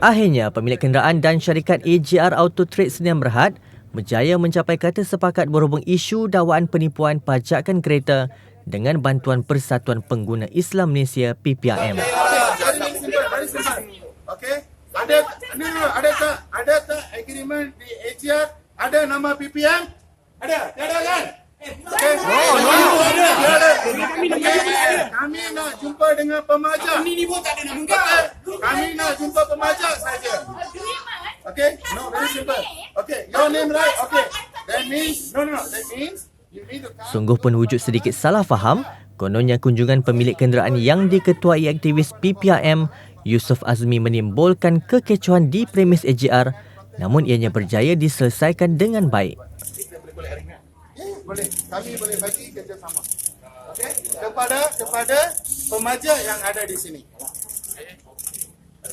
Akhirnya, pemilik kenderaan dan syarikat AGR Auto Trade Sdn Berhad berjaya mencapai kata sepakat berhubung isu dakwaan penipuan pajakan kereta dengan bantuan Persatuan Pengguna Islam Malaysia PPRM. Okey. Ada no, ada tak ada tak agreement di AGR ada nama PPM? Ada. Tiada kan? Okey. No, no, ada. Kami nak jumpa dengan pemajak. Ini ni pun tak ada nama okay. Jumpa pemajak saja. Okay? No, very simple. Okay, your name right? Okay. That means no, no, no. That means you need to come. Sungguh pun wujud sedikit salah faham, kononnya kunjungan pemilik kenderaan yang diketuai aktivis PPRM Yusof Azmi menimbulkan kekecohan di premis AGR namun ianya berjaya diselesaikan dengan baik. Boleh. Kami boleh bagi kerjasama. Okey? Kepada kepada pemajak yang ada di sini.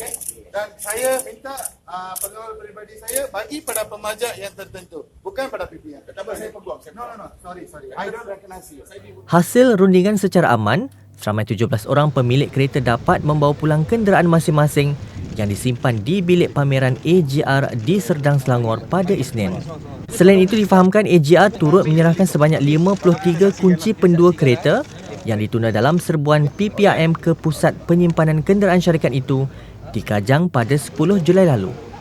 Okey? Dan saya minta uh, pengawal peribadi saya bagi pada pemajak yang tertentu, bukan pada PPM. Kenapa saya peguam? No, no, no. Sorry, sorry. I don't recognize you. Hasil rundingan secara aman, seramai 17 orang pemilik kereta dapat membawa pulang kenderaan masing-masing yang disimpan di bilik pameran AGR di Serdang Selangor pada Isnin. Selain itu difahamkan AGR turut menyerahkan sebanyak 53 kunci pendua kereta yang dituna dalam serbuan PPRM ke pusat penyimpanan kenderaan syarikat itu di Kajang pada 10 Julai lalu.